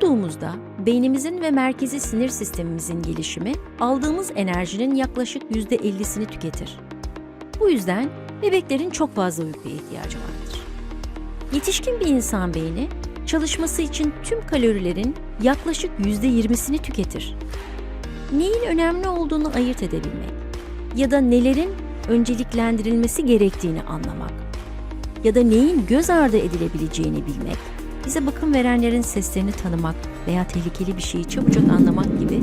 Doğduğumuzda beynimizin ve merkezi sinir sistemimizin gelişimi aldığımız enerjinin yaklaşık %50'sini tüketir. Bu yüzden bebeklerin çok fazla uykuya ihtiyacı vardır. Yetişkin bir insan beyni çalışması için tüm kalorilerin yaklaşık %20'sini tüketir. Neyin önemli olduğunu ayırt edebilmek ya da nelerin önceliklendirilmesi gerektiğini anlamak ya da neyin göz ardı edilebileceğini bilmek, bize bakım verenlerin seslerini tanımak veya tehlikeli bir şeyi çabucak anlamak gibi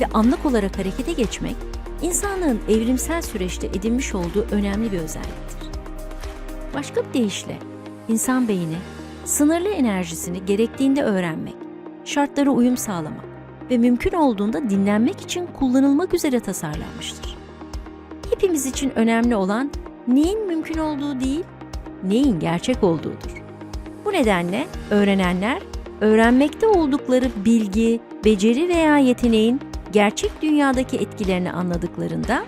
ve anlık olarak harekete geçmek, insanlığın evrimsel süreçte edinmiş olduğu önemli bir özelliktir. Başka bir deyişle, insan beyni sınırlı enerjisini gerektiğinde öğrenmek, şartlara uyum sağlamak ve mümkün olduğunda dinlenmek için kullanılmak üzere tasarlanmıştır. Hepimiz için önemli olan neyin mümkün olduğu değil, neyin gerçek olduğudur. Bu nedenle öğrenenler öğrenmekte oldukları bilgi, beceri veya yeteneğin gerçek dünyadaki etkilerini anladıklarında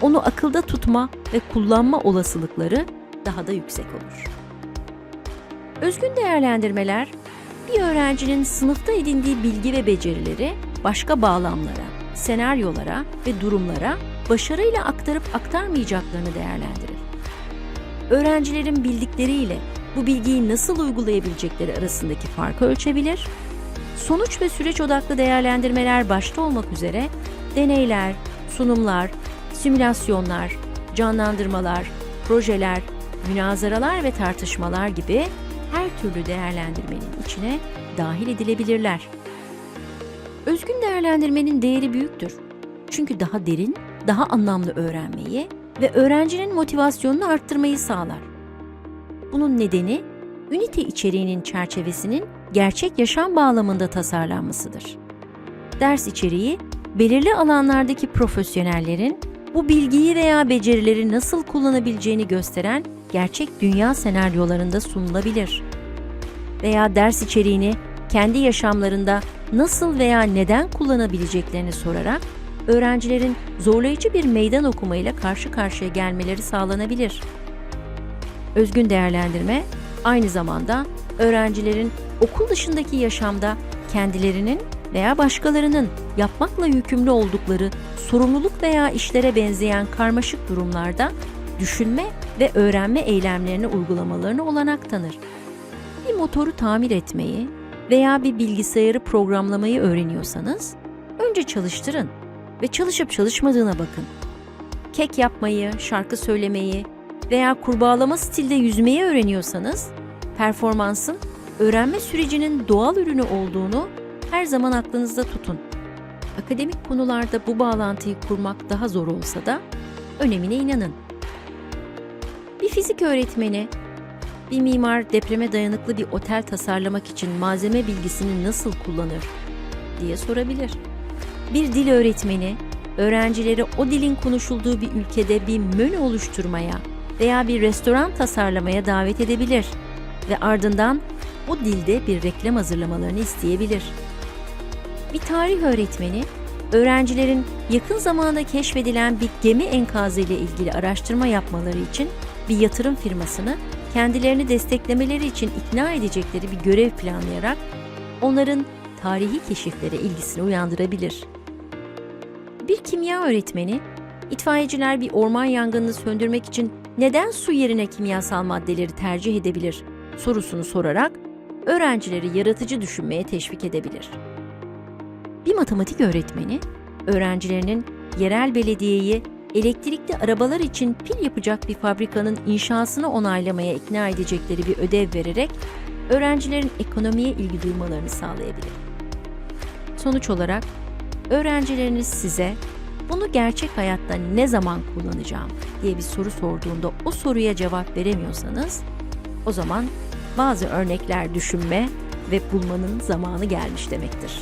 onu akılda tutma ve kullanma olasılıkları daha da yüksek olur. Özgün değerlendirmeler bir öğrencinin sınıfta edindiği bilgi ve becerileri başka bağlamlara, senaryolara ve durumlara başarıyla aktarıp aktarmayacaklarını değerlendirir. Öğrencilerin bildikleriyle bu bilgiyi nasıl uygulayabilecekleri arasındaki farkı ölçebilir, sonuç ve süreç odaklı değerlendirmeler başta olmak üzere deneyler, sunumlar, simülasyonlar, canlandırmalar, projeler, münazaralar ve tartışmalar gibi her türlü değerlendirmenin içine dahil edilebilirler. Özgün değerlendirmenin değeri büyüktür. Çünkü daha derin, daha anlamlı öğrenmeyi ve öğrencinin motivasyonunu arttırmayı sağlar. Bunun nedeni ünite içeriğinin çerçevesinin gerçek yaşam bağlamında tasarlanmasıdır. Ders içeriği belirli alanlardaki profesyonellerin bu bilgiyi veya becerileri nasıl kullanabileceğini gösteren gerçek dünya senaryolarında sunulabilir. Veya ders içeriğini kendi yaşamlarında nasıl veya neden kullanabileceklerini sorarak öğrencilerin zorlayıcı bir meydan okumayla karşı karşıya gelmeleri sağlanabilir. Özgün değerlendirme aynı zamanda öğrencilerin okul dışındaki yaşamda kendilerinin veya başkalarının yapmakla yükümlü oldukları sorumluluk veya işlere benzeyen karmaşık durumlarda düşünme ve öğrenme eylemlerini uygulamalarını olanak tanır. Bir motoru tamir etmeyi veya bir bilgisayarı programlamayı öğreniyorsanız önce çalıştırın ve çalışıp çalışmadığına bakın. Kek yapmayı, şarkı söylemeyi veya kurbağalama stilde yüzmeyi öğreniyorsanız performansın öğrenme sürecinin doğal ürünü olduğunu her zaman aklınızda tutun. Akademik konularda bu bağlantıyı kurmak daha zor olsa da önemine inanın. Bir fizik öğretmeni, bir mimar depreme dayanıklı bir otel tasarlamak için malzeme bilgisini nasıl kullanır diye sorabilir. Bir dil öğretmeni, öğrencileri o dilin konuşulduğu bir ülkede bir menü oluşturmaya veya bir restoran tasarlamaya davet edebilir ve ardından o dilde bir reklam hazırlamalarını isteyebilir. Bir tarih öğretmeni, öğrencilerin yakın zamanda keşfedilen bir gemi enkazı ile ilgili araştırma yapmaları için bir yatırım firmasını kendilerini desteklemeleri için ikna edecekleri bir görev planlayarak onların tarihi keşiflere ilgisini uyandırabilir. Bir kimya öğretmeni, itfaiyeciler bir orman yangınını söndürmek için neden su yerine kimyasal maddeleri tercih edebilir sorusunu sorarak öğrencileri yaratıcı düşünmeye teşvik edebilir. Bir matematik öğretmeni, öğrencilerinin yerel belediyeyi elektrikli arabalar için pil yapacak bir fabrikanın inşasını onaylamaya ikna edecekleri bir ödev vererek öğrencilerin ekonomiye ilgi duymalarını sağlayabilir. Sonuç olarak öğrencileriniz size bunu gerçek hayatta ne zaman kullanacağım diye bir soru sorduğunda o soruya cevap veremiyorsanız o zaman bazı örnekler düşünme ve bulmanın zamanı gelmiş demektir.